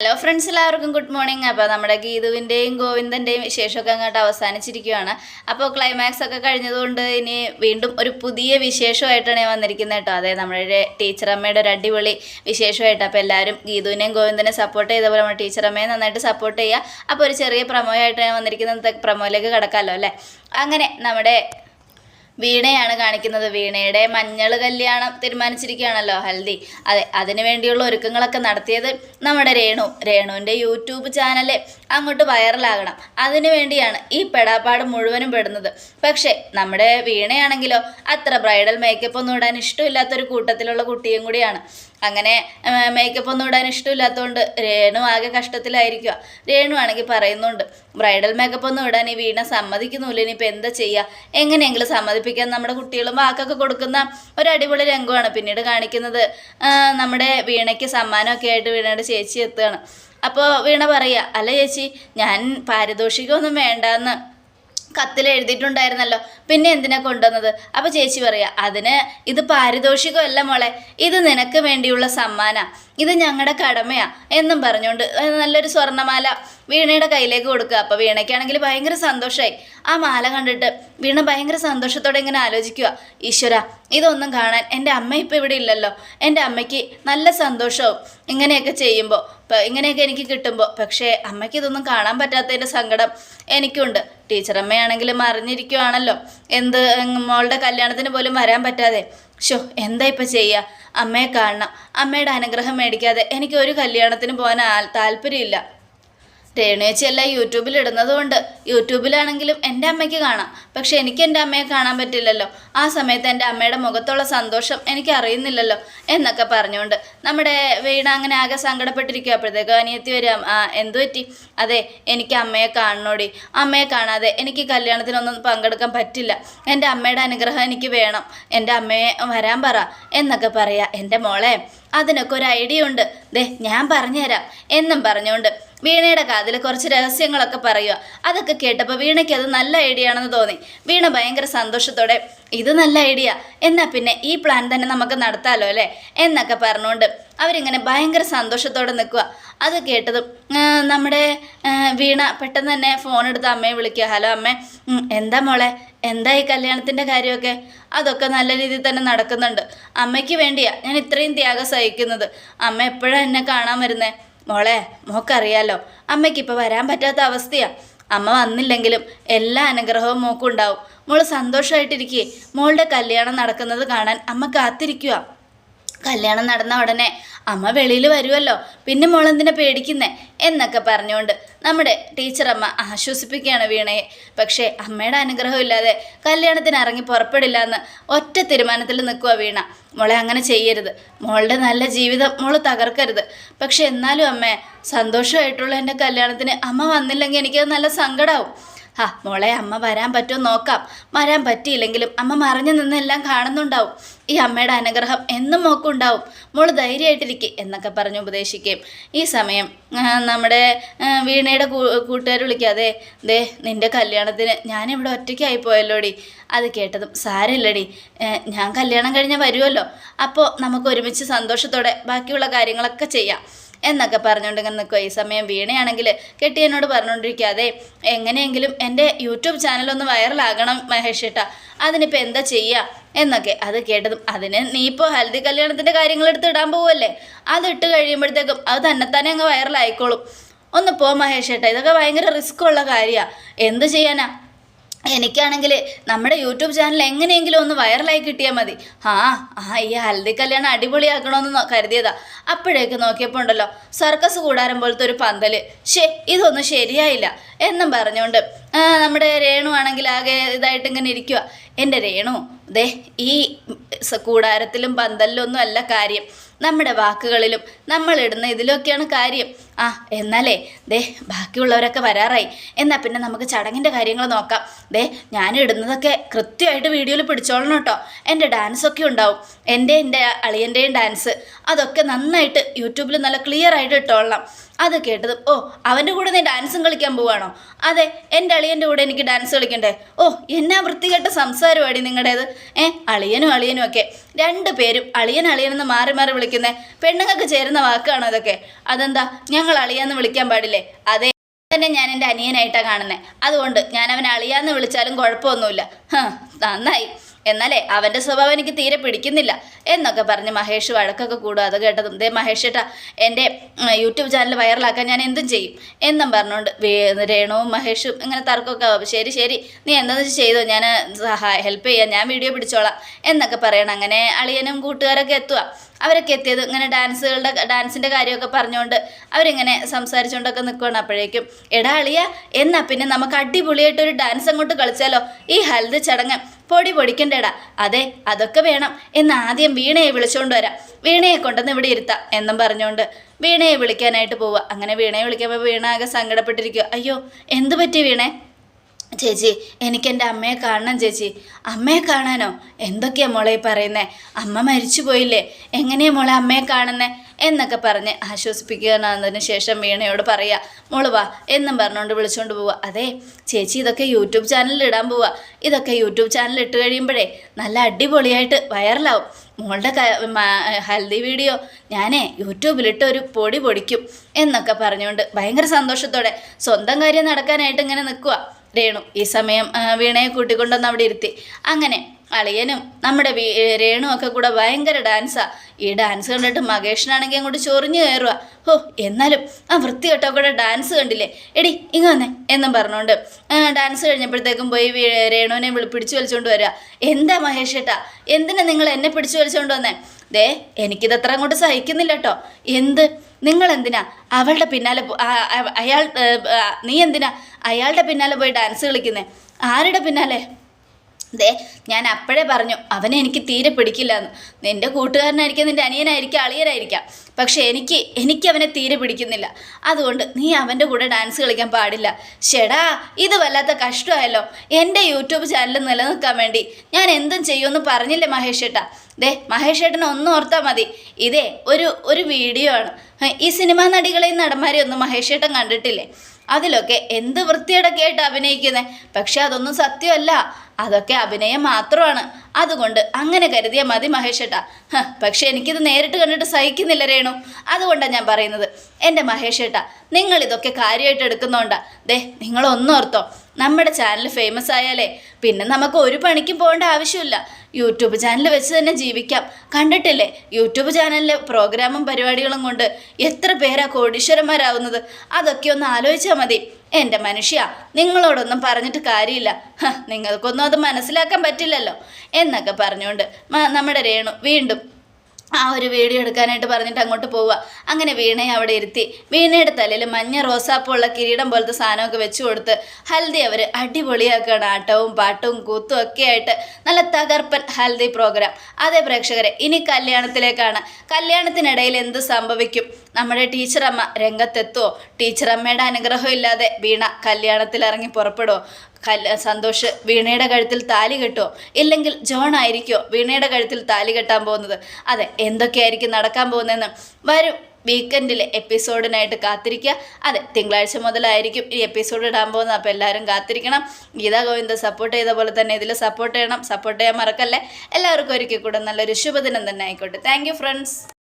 Hello friends എല്ലാവർക്കും good morning അപ്പോൾ നമ്മുടെ ഗീതുവിന്റെയും ഗോവിന്ദന്റെയും വിശേഷമൊക്കെ അങ്ങോട്ട് അവസാനിച്ചിരിക്കുകയാണ്. അപ്പോൾ ക്ലൈമാക്സ് ഒക്കെ കഴിഞ്ഞതുകൊണ്ട് ഇനി വീണ്ടും ഒരു പുതിയ വിശേഷമായിട്ടാണ് ഞാൻ വന്നിരിക്കുന്നത് കേട്ടോ. അതായത് നമ്മുടെ ടീച്ചറമ്മയുടെ ഒരു അടിപൊളി വിശേഷമായിട്ട് അപ്പോൾ എല്ലാവരും ഗീതുവിനെയും ഗോവിന്ദനെ സപ്പോർട്ട് ചെയ്ത പോലെ നമ്മുടെ ടീച്ചറമ്മയെ നന്നായിട്ട് സപ്പോർട്ട് ചെയ്യുക. അപ്പോൾ ഒരു ചെറിയ പ്രമോയായിട്ട് ഞാൻ വന്നിരിക്കുന്നത്. പ്രമോയിലേക്ക് കിടക്കാമല്ലോ അല്ലേ? അങ്ങനെ നമ്മുടെ വീണയാണ് കാണിക്കുന്നത്. വീണയുടെ മഞ്ഞൾ കല്യാണം തീരുമാനിച്ചിരിക്കുകയാണല്ലോ ഹൽദി. അതെ അതിനു വേണ്ടിയുള്ള ഒരുക്കങ്ങളൊക്കെ നടത്തിയത് നമ്മുടെ രേണു. രേണുവിന്റെ യൂട്യൂബ് ചാനൽ അങ്ങോട്ട് വൈറലാകണം. അതിനു വേണ്ടിയാണ് ഈ പെടാപ്പാട് മുഴുവനും പെടുന്നത്. പക്ഷേ നമ്മുടെ വീണയാണെങ്കിലോ അത്ര ബ്രൈഡൽ മേക്കപ്പ് ഒന്നും ഇടാൻ ഇഷ്ടമില്ലാത്തൊരു കൂട്ടത്തിലുള്ള കുട്ടിയും കൂടിയാണ്. അങ്ങനെ മേക്കപ്പ് ഒന്നും ഇടാൻ ഇഷ്ടമില്ലാത്തതുകൊണ്ട് രേണു ആകെ കഷ്ടത്തിലായിരിക്കുക രേണു ആണെങ്കിൽ പറയുന്നുണ്ട് ബ്രൈഡൽ മേക്കപ്പ് ഒന്നും ഇടാൻ ഈ വീണ സമ്മതിക്കുന്നില്ല ഇനിയിപ്പോൾ എന്താ ചെയ്യുക എങ്ങനെയെങ്കിലും സമ്മതിപ്പിക്കാൻ നമ്മുടെ കുട്ടികളും വാക്കൊക്കെ കൊടുക്കുന്ന ഒരു അടിപൊളി രംഗമാണ്. പിന്നീട് കാണിക്കുന്നത് നമ്മുടെ വീണയ്ക്ക് സമ്മാനമൊക്കെ ആയിട്ട് വീണയുടെ ചേച്ചി എത്തുകയാണ്. അപ്പോൾ വീണ പറയുക അല്ല ചേച്ചി ഞാൻ പാരിതോഷികമൊന്നും വേണ്ടെന്ന് കത്തിൽ എഴുതിയിട്ടുണ്ടായിരുന്നല്ലോ പിന്നെ എന്തിനാ കൊണ്ടുവന്നത്? അപ്പോൾ ചേച്ചി പറയാ അതിന് ഇത് പാരിതോഷികമല്ല മോളെ ഇത് നിനക്ക് വേണ്ടിയുള്ള സമ്മാന ഇത് ഞങ്ങളുടെ കടമയാ എന്നും പറഞ്ഞുകൊണ്ട് നല്ലൊരു സ്വർണമാല വീണയുടെ കയ്യിലേക്ക് കൊടുക്കുക. അപ്പോൾ വീണയ്ക്കാണെങ്കിൽ ഭയങ്കര സന്തോഷമായി ആ മാല കണ്ടിട്ട് വീണ ഭയങ്കര സന്തോഷത്തോടെ ഇങ്ങനെ ആലോചിക്കുക ഈശ്വര ഇതൊന്നും കാണാൻ എന്റെ അമ്മ ഇപ്പോൾ ഇവിടെ ഇല്ലല്ലോ എന്റെ അമ്മയ്ക്ക് നല്ല സന്തോഷവും ഇങ്ങനെയൊക്കെ ചെയ്യുമ്പോൾ ഇങ്ങനെയൊക്കെ എനിക്ക് കിട്ടുമ്പോൾ പക്ഷേ അമ്മയ്ക്ക് ഇതൊന്നും കാണാൻ പറ്റാത്തതിന്റെ സങ്കടം എനിക്കുണ്ട്. ടീച്ചർ അമ്മയാണെങ്കിലും അറിഞ്ഞിരിക്കുവാണല്ലോ. എന്ത് മോളുടെ കല്യാണത്തിന് പോലും വരാൻ പറ്റാതെ. ഷോ എന്താ ഇപ്പം ചെയ്യുക അമ്മയെ കാണണം. അമ്മയുടെ അനുഗ്രഹം മേടിക്കാതെ എനിക്ക് ഒരു കല്യാണത്തിന് പോകാൻ താല്പര്യമില്ല. രേണുവേച്ചി എല്ലാം യൂട്യൂബിൽ ഇടുന്നത് കൊണ്ട് യൂട്യൂബിലാണെങ്കിലും എന്റെ അമ്മയ്ക്ക് കാണാം. പക്ഷെ എനിക്ക് എന്റെ അമ്മയെ കാണാൻ പറ്റില്ലല്ലോ. ആ സമയത്ത് എന്റെ അമ്മയുടെ മുഖത്തുള്ള സന്തോഷം എനിക്ക് അറിയുന്നില്ലല്ലോ എന്നൊക്കെ പറഞ്ഞുകൊണ്ട് നമ്മുടെ വീണ അങ്ങനെ ആകെ സങ്കടപ്പെട്ടിരിക്കുക അപ്പോഴത്തേക്ക് അനിയത്തി വരാം. എന്തു പറ്റി? അതെ എനിക്ക് അമ്മയെ കാണണോടി. അമ്മയെ കാണാതെ എനിക്ക് കല്യാണത്തിനൊന്നും പങ്കെടുക്കാൻ പറ്റില്ല. എന്റെ അമ്മയുടെ അനുഗ്രഹം എനിക്ക് വേണം. എന്റെ അമ്മയെ വരാൻ പറ എന്നൊക്കെ പറയാ. എന്റെ മോളെ അതിനൊക്കെ ഒരു ഐഡിയ ഉണ്ട്. ദേ ഞാൻ പറഞ്ഞുതരാം. എന്നും പറഞ്ഞുകൊണ്ട് വീണയുടെ കാതിൽ കുറച്ച് രഹസ്യങ്ങളൊക്കെ പറയുക അതൊക്കെ കേട്ടപ്പോൾ വീണയ്ക്ക് അത് നല്ല ഐഡിയ ആണെന്ന് തോന്നി. വീണ ഭയങ്കര സന്തോഷത്തോടെ ഇത് നല്ല ഐഡിയ എന്നാൽ പിന്നെ ഈ പ്ലാൻ തന്നെ നമുക്ക് നടത്താലോ അല്ലേ? എന്നൊക്കെ പറഞ്ഞുകൊണ്ട് അവരിങ്ങനെ ഭയങ്കര സന്തോഷത്തോടെ നിൽക്കുക അത് കേട്ടതും നമ്മുടെ വീണ പെട്ടെന്ന് തന്നെ ഫോൺ എടുത്ത് അമ്മയെ വിളിക്കുക ഹലോ അമ്മ എന്താ മോളെ? എന്താ ഈ കല്യാണത്തിന്റെ കാര്യമൊക്കെ? അതൊക്കെ നല്ല രീതിയിൽ തന്നെ നടക്കുന്നുണ്ട്. അമ്മയ്ക്ക് വേണ്ടിയാണ് ഞാൻ ഇത്രയും ത്യാഗം സഹിക്കുന്നത്. അമ്മ എപ്പോഴാണ് എന്നെ കാണാൻ വരുന്നേ? മോളെ മോക്കറിയാലോ. അമ്മയ്ക്ക് ഇപ്പോൾ വരാൻ പറ്റാത്ത അവസ്ഥയാ. അമ്മ വന്നില്ലെങ്കിലും എല്ലാ അനുഗ്രഹവും മോക്കുണ്ടാവും. മോൾ സന്തോഷമായിട്ടിരിക്കേ മോളുടെ കല്യാണം നടക്കുന്നത് കാണാൻ അമ്മ കാത്തിരിക്കുക കല്യാണം നടന്ന ഉടനെ അമ്മ വെളിയിൽ വരുമല്ലോ പിന്നെ മോളെന്തിനെ പേടിക്കുന്നേ? എന്നൊക്കെ പറഞ്ഞുകൊണ്ട് നമ്മുടെ ടീച്ചർ അമ്മ ആശ്വസിപ്പിക്കുകയാണ് വീണയെ. പക്ഷേ അമ്മയുടെ അനുഗ്രഹം ഇല്ലാതെ കല്യാണത്തിന് ഇറങ്ങി പുറപ്പെടില്ല എന്ന് ഒറ്റ തീരുമാനത്തിൽ നിൽക്കുക വീണ. മോളെ അങ്ങനെ ചെയ്യരുത്. മോളുടെ നല്ല ജീവിതം മോൾ തകർക്കരുത്. പക്ഷെ എന്നാലും അമ്മേ സന്തോഷമായിട്ടുള്ള എന്റെ കല്യാണത്തിന് അമ്മ വന്നില്ലെങ്കിൽ എനിക്കത് നല്ല സങ്കടമാവും ആ മോളെ അമ്മ വരാൻ പറ്റുമോ നോക്കാം. വരാൻ പറ്റിയില്ലെങ്കിലും അമ്മ മറിഞ്ഞു നിന്നെല്ലാം കാണുന്നുണ്ടാവും. ഈ അമ്മയുടെ അനുഗ്രഹം എന്നും മോക്കുണ്ടാവും. മോൾ ധൈര്യമായിട്ടിരിക്കെ എന്നൊക്കെ പറഞ്ഞ് ഉപദേശിക്കുകയും. ഈ സമയം നമ്മുടെ വീണയുടെ കൂട്ടുകാർ വിളിക്കാതെ ദേ നിന്റെ കല്യാണത്തിന് ഞാനിവിടെ ഒറ്റയ്ക്കായി പോയല്ലോടി. അത് കേട്ടതും സാരമില്ലടി. ഞാൻ കല്യാണം കഴിഞ്ഞാൽ വരുമല്ലോ അപ്പോൾ നമുക്ക് ഒരുമിച്ച് സന്തോഷത്തോടെ ബാക്കിയുള്ള കാര്യങ്ങളൊക്കെ ചെയ്യാം. എന്നൊക്കെ പറഞ്ഞുകൊണ്ട് ഇങ്ങനെ നിൽക്കുക ഈ സമയം വീണയാണെങ്കിൽ കെട്ടിയനോട് പറഞ്ഞുകൊണ്ടിരിക്കുക അതെ എങ്ങനെയെങ്കിലും എന്റെ യൂട്യൂബ് ചാനലൊന്ന് വൈറലാകണം മഹേഷ് ഏട്ടാ അതിനിപ്പോൾ എന്താ ചെയ്യുക എന്നൊക്കെ അത് കേട്ടതും അതിന് നീ ഇപ്പോൾ ഹൽദി കല്യാണത്തിന്റെ കാര്യങ്ങൾ എടുത്ത് ഇടാൻ പോവല്ലേ? അത് ഇട്ട് കഴിയുമ്പോഴത്തേക്കും അത് തന്നെത്താനെ അങ്ങ് വൈറലായിക്കോളും. ഒന്ന് പോ മഹേഷ് ഏട്ടാ ഇതൊക്കെ ഭയങ്കര റിസ്ക് ഉള്ള കാര്യമാണ് എന്ത് ചെയ്യാനാ? എനിക്കാണെങ്കിൽ നമ്മുടെ യൂട്യൂബ് ചാനൽ എങ്ങനെയെങ്കിലും ഒന്ന് വൈറലായി കിട്ടിയാൽ മതി. ആ ആ ഈ ഹൽദി കല്യാണം അടിപൊളിയാക്കണമെന്ന് കരുതിയതാ. അപ്പോഴേക്ക് നോക്കിയപ്പോൾ ഉണ്ടല്ലോ സർക്കസ് കൂടാരം പോലത്തെ ഒരു പന്തൽ ഷേ ഇതൊന്നും ശരിയായില്ല എന്നും പറഞ്ഞുകൊണ്ട് നമ്മുടെ രേണു ആണെങ്കിൽ ആകെ ഇതായിട്ട് ഇങ്ങനെ ഇരിക്കുക എന്റെ രേണു ദേ ഈ കൂടാരത്തിലും പന്തലിലും ഒന്നും അല്ല കാര്യം. നമ്മുടെ വാക്കുകളിലും നമ്മളിടുന്ന ഇതിലൊക്കെയാണ് കാര്യം. ആ എന്നാലേ ദേ ബാക്കിയുള്ളവരൊക്കെ വരാറായി. എന്നാൽ പിന്നെ നമുക്ക് ചടങ്ങിന്റെ കാര്യങ്ങൾ നോക്കാം. ദേ ഞാൻ ഇടുന്നതൊക്കെ കൃത്യമായിട്ട് വീഡിയോയിൽ പിടിച്ചോളണം കേട്ടോ. എന്റെ ഡാൻസൊക്കെ ഉണ്ടാവും. എന്റെ എന്റെ അളിയന്റെയും ഡാൻസ് അതൊക്കെ നന്നായിട്ട് യൂട്യൂബിൽ നല്ല ക്ലിയർ ആയിട്ട് ഇട്ടോളണം. അത് കേട്ടത് ഓ അവന്റെ കൂടെ നീ ഡാൻസും കളിക്കാൻ പോവാണോ? അതെ എന്റെ അളിയന്റെ കൂടെ എനിക്ക് ഡാൻസ് കളിക്കണ്ടേ? ഓ എന്നാ വൃത്തികെട്ട സംസാരമാടി നിങ്ങളുടേത്? ഏ അളിയനും അളിയനും ഒക്കെ. രണ്ട് പേരും അളിയൻ അളിയനെന്ന് മാറി മാറി വിളിക്കുന്നേ. പെണ്ണുങ്ങൾക്ക് ചേരുന്ന വാക്കാണോ അതൊക്കെ? അതെന്താ ഞങ്ങൾ അളിയാന്ന് വിളിക്കാൻ പാടില്ലേ? അതെ തന്നെ ഞാൻ എന്റെ അനിയനായിട്ടാണ് കാണുന്നത് അതുകൊണ്ട് ഞാൻ അവനെ അളിയാന്ന് വിളിച്ചാലും കുഴപ്പമൊന്നുമില്ല. നന്നായി. എന്നാലേ അവന്റെ സ്വഭാവം എനിക്ക് തീരെ പിടിക്കുന്നില്ല എന്നൊക്കെ പറഞ്ഞ് മഹേഷ് വഴക്കൊക്കെ കൂടും. അത് കേട്ടതും. ദേ മഹേഷ് ഏട്ടാ എന്റെ യൂട്യൂബ് ചാനൽ വൈറലാക്കാൻ ഞാൻ എന്തും ചെയ്യും എന്നും പറഞ്ഞുകൊണ്ട് രേണുവും മഹേഷും ഇങ്ങനെ തർക്കമൊക്കെ ആവും. ശരി ശരി. നീ എന്താണെന്ന് ചെയ്തോ? ഞാൻ സഹായ ഹെൽപ്പ് ചെയ്യാം. ഞാൻ വീഡിയോ പിടിച്ചോളാം എന്നൊക്കെ പറയണം. അങ്ങനെ അളിയനും കൂട്ടുകാരൊക്കെ എത്തുക അവരൊക്കെ എത്തിയത് ഇങ്ങനെ ഡാൻസുകളുടെ ഡാൻസിന്റെ കാര്യമൊക്കെ പറഞ്ഞുകൊണ്ട് അവരിങ്ങനെ സംസാരിച്ചുകൊണ്ടൊക്കെ നിൽക്കുകയാണ് അപ്പോഴേക്കും എടാ അളിയ എന്നാ പിന്നെ നമുക്ക് അടിപൊളിയായിട്ടൊരു ഡാൻസ് അങ്ങോട്ട് കളിച്ചാലോ? ഈ ഹൽദ് ചടങ്ങ് പൊടി പൊടിക്കണ്ടേടാ. അതെ അതൊക്കെ വേണം. എന്ന് ആദ്യം വീണയെ വിളിച്ചുകൊണ്ട് വരാം. വീണയെ കൊണ്ടുവന്ന് ഇവിടെ ഇരുത്താം എന്നും പറഞ്ഞുകൊണ്ട് വീണയെ വിളിക്കാനായിട്ട് പോവുക അങ്ങനെ വീണയെ വിളിക്കുമ്പോൾ വീണ ആകെ സങ്കടപ്പെട്ടിരിക്കുക അയ്യോ എന്ത് പറ്റി വീണേ? ചേച്ചി എനിക്ക് എന്റെ അമ്മയെ കാണണം ചേച്ചി. അമ്മയെ കാണാനോ? എന്തൊക്കെയാ മോളെ ഈ പറയുന്നേ? അമ്മ മരിച്ചു പോയില്ലേ എങ്ങനെയാ മോളെ അമ്മയെ കാണുന്നേ? എന്നൊക്കെ പറഞ്ഞ് ആശ്വസിപ്പിക്കാനതിന് ശേഷം വീണയോട് പറയുക മോൾ വാ എന്നും പറഞ്ഞുകൊണ്ട് വിളിച്ചുകൊണ്ട് പോവുക അതെ ചേച്ചി ഇതൊക്കെ യൂട്യൂബ് ചാനലിൽ ഇടാൻ പോവുക ഇതൊക്കെ യൂട്യൂബ് ചാനലിൽ ഇട്ട് കഴിയുമ്പോഴേ നല്ല അടിപൊളിയായിട്ട് വൈറലാവും. മോളുടെ ഹൽദി വീഡിയോ ഞാനേ യൂട്യൂബിലിട്ട് ഒരു പൊടി പൊടിക്കും എന്നൊക്കെ പറഞ്ഞുകൊണ്ട് ഭയങ്കര സന്തോഷത്തോടെ സ്വന്തം കാര്യം നടക്കാനായിട്ട് ഇങ്ങനെ നിൽക്കുക രേണു ഈ സമയം വീണയെ കൂട്ടിക്കൊണ്ടുവന്ന് അവിടെ ഇരുത്തി. അങ്ങനെ അളിയനും നമ്മുടെ രേണു ഒക്കെ കൂടെ ഭയങ്കര ഡാൻസാ ഈ ഡാൻസ് കണ്ടിട്ട് മകേഷിനാണെങ്കിൽ അങ്ങോട്ട് ചൊറിഞ്ഞു കയറുക ഓ എന്നാലും ആ വൃത്തികെട്ടോ കൂടെ ഡാൻസ് കണ്ടില്ലേ? എടി ഇങ്ങ വന്നേ എന്നും പറഞ്ഞുകൊണ്ട് ഡാൻസ് കഴിഞ്ഞപ്പോഴത്തേക്കും പോയി രേണുവിനെ പിടിച്ചു വലിച്ചുകൊണ്ട് വരിക എന്താ മഹേഷ് ഏട്ടാ എന്തിനാ നിങ്ങൾ എന്നെ പിടിച്ചു വലിച്ചുകൊണ്ട് വന്നേ? ദേ എനിക്കിതത്ര അങ്ങോട്ട് സഹിക്കുന്നില്ല കേട്ടോ എന്ത്? നിങ്ങൾ എന്തിനാ അവളുടെ പിന്നാലെ അയാൾ നീ എന്തിനാ? അയാളുടെ പിന്നാലെ പോയി ഡാൻസ് കളിക്കുന്നേ? ആരുടെ പിന്നാലെ? ദേ ഞാൻ അപ്പോഴേ പറഞ്ഞു അവനെ എനിക്ക് തീരെ പിടിക്കില്ല എന്ന് നിന്റെ കൂട്ടുകാരനായിരിക്കാം നിന്റെ അനിയനായിരിക്കാം അളിയനായിരിക്കാം. പക്ഷെ എനിക്ക് എനിക്ക് അവനെ തീരെ പിടിക്കുന്നില്ല. അതുകൊണ്ട് നീ അവന്റെ കൂടെ ഡാൻസ് കളിക്കാൻ പാടില്ല. ഷെടാ ഇത് വല്ലാത്ത കഷ്ടമായല്ലോ. എന്റെ യൂട്യൂബ് ചാനൽ നിലനിൽക്കാൻ വേണ്ടി ഞാൻ എന്തും ചെയ്യുമെന്ന് പറഞ്ഞില്ലേ മഹേഷ് ഏട്ടാ ദേ മഹേഷ് ഏട്ടനെ ഒന്നും ഓർത്താൽ മതി. ഇതേ ഒരു ഒരു വീഡിയോ ആണ്. ഈ സിനിമാ നടികളെയും നടന്മാരെയും ഒന്നും മഹേഷ് ഏട്ടൻ കണ്ടിട്ടില്ലേ? അതിലൊക്കെ എന്ത് വൃത്തിയോടൊക്കെ ആയിട്ട് അഭിനയിക്കുന്നത് പക്ഷെ അതൊന്നും സത്യമല്ല. അതൊക്കെ അഭിനയം മാത്രമാണ്. അതുകൊണ്ട് അങ്ങനെ കരുതിയാൽ മതി മഹേഷേട്ടാ. പക്ഷെ എനിക്കിത് നേരിട്ട് കണ്ടിട്ട് സഹിക്കുന്നില്ല രേണു. അതുകൊണ്ടാണ് ഞാൻ പറയുന്നത്. എന്റെ മഹേഷേട്ടാ നിങ്ങൾ ഇതൊക്കെ കാര്യമായിട്ട് എടുക്കുന്നോണ്ടാ. ദേ നിങ്ങളൊന്നോർത്തോ. നമ്മുടെ ചാനൽ ഫേമസ് ആയാലേ പിന്നെ നമുക്ക് ഒരു പണിക്കും പോകേണ്ട ആവശ്യമില്ല. യൂട്യൂബ് ചാനൽ വെച്ച് തന്നെ ജീവിക്കാം. കണ്ടിട്ടില്ലേ? യൂട്യൂബ് ചാനലിലെ പ്രോഗ്രാമും പരിപാടികളും കൊണ്ട് എത്ര പേരാ കോടീശ്വരന്മാരാവുന്നത്? അതൊക്കെ ഒന്ന് ആലോചിച്ചാൽ മതി. എന്റെ മനുഷ്യ നിങ്ങളോടൊന്നും പറഞ്ഞിട്ട് കാര്യമില്ല. നിങ്ങൾക്കൊന്നും അത് മനസ്സിലാക്കാൻ പറ്റില്ലല്ലോ. എന്നൊക്കെ പറഞ്ഞുകൊണ്ട് നമ്മുടെ രേണു വീണ്ടും ആ ഒരു വീഡിയോ എടുക്കാനായിട്ട് പറഞ്ഞിട്ട് അങ്ങോട്ട് പോവുക. അങ്ങനെ വീണയെ അവിടെ ഇരുത്തി. വീണയുടെ തലയിൽ മഞ്ഞ റോസാപ്പുള്ള കിരീടം പോലത്തെ സാധനമൊക്കെ വെച്ച് കൊടുത്ത് ഹൽദി അവർ അടിപൊളിയാക്കുകയാണ്. ആട്ടവും പാട്ടും കൂത്തും ഒക്കെ ആയിട്ട് നല്ല തകർപ്പൻ ഹൽദി പ്രോഗ്രാം അതേ പ്രേക്ഷകരെ ഇനി കല്യാണത്തിലേക്കാണ്. കല്യാണത്തിനിടയിൽ എന്ത് സംഭവിക്കും? നമ്മുടെ ടീച്ചറമ്മ രംഗത്തെത്തുമോ ടീച്ചറമ്മയുടെ അനുഗ്രഹം ഇല്ലാതെ വീണ കല്യാണത്തിൽ ഇറങ്ങി പുറപ്പെടുമോ കൽ സന്തോഷ് വീണയുടെ കഴുത്തിൽ താലി കെട്ടുമോ ഇല്ലെങ്കിൽ ജോൺ ആയിരിക്കുമോ വീണയുടെ കഴുത്തിൽ താലി കെട്ടാൻ പോകുന്നത്? അതെ എന്തൊക്കെയായിരിക്കും നടക്കാൻ പോകുന്നതെന്ന് വരും. വീക്കെൻഡിലെ എപ്പിസോഡിനായിട്ട് കാത്തിരിക്കുക. അതെ തിങ്കളാഴ്ച മുതലായിരിക്കും ഈ എപ്പിസോഡ് ഇടാൻ പോകുന്നത്. അപ്പോൾ എല്ലാവരും കാത്തിരിക്കണം. ഗീതാ ഗോവിന്ദ സപ്പോർട്ട് ചെയ്ത പോലെ തന്നെ ഇതിൽ സപ്പോർട്ട് ചെയ്യണം. സപ്പോർട്ട് ചെയ്യാൻ മറക്കല്ലേ? എല്ലാവർക്കും ഒരിക്കൽ കൂടെ നല്ലൊരു ശുഭദിനം തന്നെ ആയിക്കോട്ടെ. Thank friends